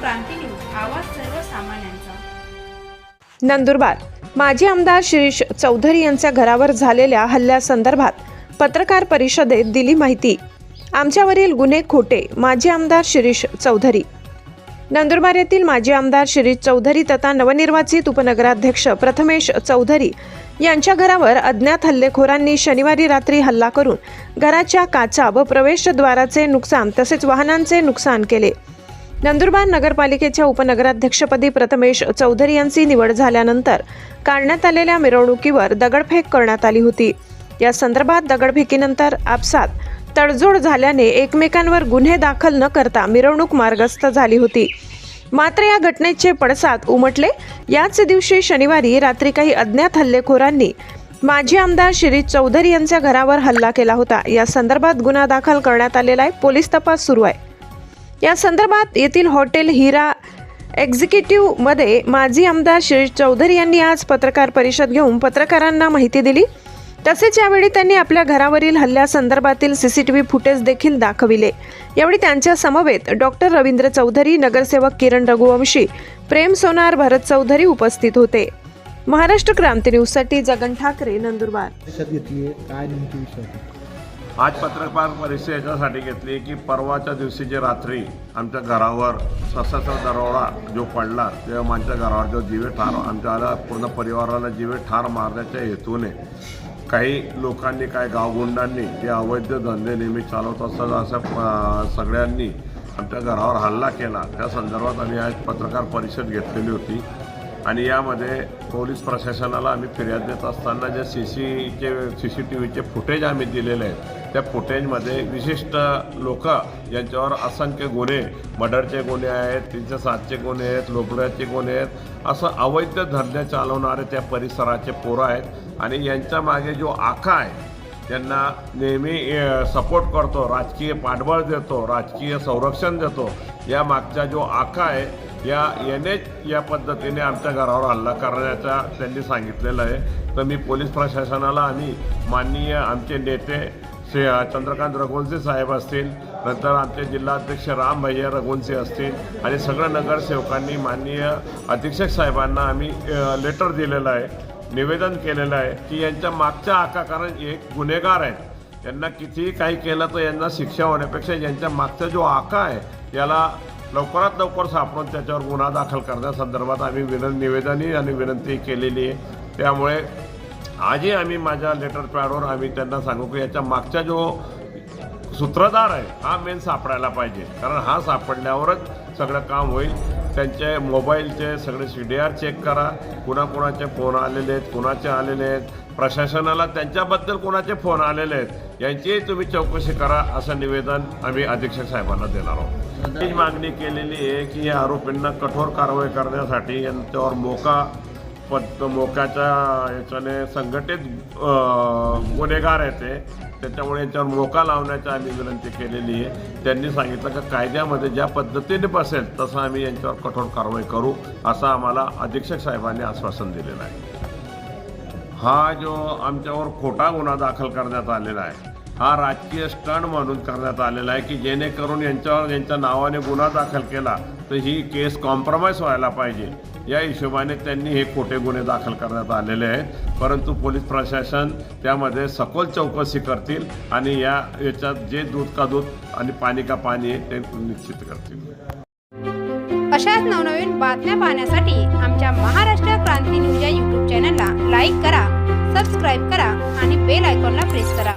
क्रांती news आवाज सर्वसामान्यांचा. नंदुरबार माजी आमदार शिरीष चौधरी यांच्या घरावर झालेल्या हल्ल्यासंदर्भात पत्रकार परिषदेत दिली माहिती. आमच्यावरील गुन्हे खोटे माजी आमदार शिरीष चौधरी. नंदुरबार येथील माजी आमदार शिरीष चौधरी तथा नवनिर्वाचित उपनगराध्यक्ष प्रथमेश चौधरी यांच्या घरावर अज्ञात हल्लेखोरांनी शनिवारी रात्री हल्ला करून घराच्या काचा व प्रवेशद्वाराचे नुकसान तसेच वाहनांचे नुकसान केले. नंदुरबार नगरपालिकेच्या उपनगराध्यक्षपदी प्रथमेश चौधरी यांची निवड झाल्यानंतर काढण्यात आलेल्या मिरवणुकीवर दगडफेक करण्यात आली होती. या संदर्भात दगडफेकीनंतर आपसात तडजोड झाल्याने एकमेकांवर गुन्हे दाखल न करता मिरवणूक मार्गस्थ झाली होती. मात्र या घटनेचे पडसाद उमटले. याच दिवशी शनिवारी रात्री काही अज्ञात हल्लेखोरांनी माजी आमदार शिरीष चौधरी यांच्या घरावर हल्ला केला होता. या संदर्भात गुन्हा दाखल करण्यात आलेला आहे. पोलीस तपास सुरू आहे. या संदर्भात येथील हॉटेल हिरा एक्झिक्युटिव्हमध्ये माजी आमदार शिरीष चौधरी यांनी आज पत्रकार परिषद घेऊन पत्रकारांना माहिती दिली. तसेच यावेळी त्यांनी आपल्या घरावरील हल्ल्यासंदर्भातील C C T V footage देखील दाखविले. यावेळी त्यांच्या समवेत डॉक्टर रवींद्र चौधरी नगरसेवक किरण रघुवंशी प्रेम सोनार भरत चौधरी उपस्थित होते. महाराष्ट्र क्रांती न्यूजसाठी जगन ठाकरे नंदुरबार. आज पत्रकार परिषद याच्यासाठी घेतली की परवाच्या दिवशी जे रात्री आमच्या घरावर सशस्त्र दरोडा जो पडला तेव्हा आमच्या घरावर जो जीवे ठार आमच्या पूर्ण परिवाराला जीवे ठार मारण्याच्या हेतूने काही लोकांनी काही गावगुंडांनी जे अवैध धंदे नेहमी चालवत असतात असं सगळ्यांनी आमच्या घरावर हल्ला केला. त्या संदर्भात आम्ही आज पत्रकार परिषद घेतलेली होती आणि यामध्ये पोलीस प्रशासनाला आम्ही फिर्याद देत असताना जे सी सीचे सी सी टी व्हीचे फुटेज आम्ही दिलेले आहेत त्या फुटेजमध्ये विशिष्ट लोक यांच्यावर असंख्य गुन्हे मर्डरचे गुन्हे आहेत तीनशे सातचे गुन्हे आहेत लोकड्याचे गुन्हे आहेत असं अवैध धंदे चालवणारे त्या परिसराचे पोरं आहेत. आणि यांच्या मागे जो आखा आहे त्यांना नेहमी सपोर्ट करतो राजकीय पाठबळ देतो राजकीय संरक्षण देतो. या मागचा जो आखा आहे या यानेच या पद्धतीने आमच्या घरावर हल्ला करण्याचा त्यांनी सांगितलेलं आहे. तर मी पोलीस प्रशासनाला आणि माननीय आमचे नेते श्री चंद्रकांत रघुवंशी साहेब असतील नंतर आमचे जिल्हाध्यक्ष राम भैया रघुवंशी असतील आणि सगळ्या नगरसेवकांनी माननीय अधीक्षक साहेबांना आम्ही लेटर दिलेलं आहे निवेदन केलेलं आहे की यांच्या मागच्या आका कारण एक गुन्हेगार आहेत यांना कितीही काही केलं तर यांना शिक्षा होण्यापेक्षा यांच्या मागचा जो आका आहे याला लवकरात लवकर सापडून त्याच्यावर गुन्हा दाखल करण्यासंदर्भात आम्ही विनं निवेदनही आणि विनंती केलेली आहे. त्यामुळे आजही आम्ही माझ्या लेटर पॅडवर आम्ही त्यांना सांगू की याच्या मागचा जो सूत्रधार आहे हा मेन सापडायला पाहिजे. कारण हा सापडल्यावरच सगळं काम होईल. त्यांचे मोबाईलचे सगळे सी डी आर चेक करा. कुणाकुणाचे फोन आलेले आहेत कुणाचे आलेले आहेत प्रशासनाला त्यांच्याबद्दल कोणाचे फोन आलेले आहेत यांचीही तुम्ही चौकशी करा असं निवेदन आम्ही अधीक्षक साहेबांना देणार आहोत. ही मागणी केलेली आहे की या आरोपींना कठोर कारवाई करण्यासाठी यांच्यावर मोका पत मोक्याच्या याच्याने संघटित गुन्हेगार आहे ते. त्याच्यामुळे यांच्यावर मोका लावण्याची आम्ही विनंती केलेली आहे. त्यांनी सांगितलं की कायद्यामध्ये ज्या पद्धतीने बसेल तसं आम्ही यांच्यावर कठोर कारवाई करू असं आम्हाला अधीक्षक साहेबांनी आश्वासन दिलेलं आहे. हा जो आमच्यावर खोटा गुन्हा दाखल करण्यात आलेला आहे हा राजकीय स्टंट म्हणून करण्यात आलेला आहे की जेणेकरून यांच्यावर यांच्या नावाने गुन्हा दाखल केला तर ही केस कॉम्प्रोमाइज व्हायला पाहिजे. या हिशोबाने त्यांनी हे खोटे गुन्हे दाखल करण्यात आलेले आहेत. परंतु पोलीस प्रशासन त्यामध्ये सखोल चौकशी करतील आणि या याच्यात जे दूध का दूध आणि पाणी का पाणी आहे ते निश्चित करतील. अशाच नवनवीन बातम्या पाहण्यासाठी आमच्या महाराष्ट्र क्रांती न्यूज या यूट्यूब चॅनलला लाईक करा सबस्क्राईब करा आणि बेल आयकॉनला प्रेस करा.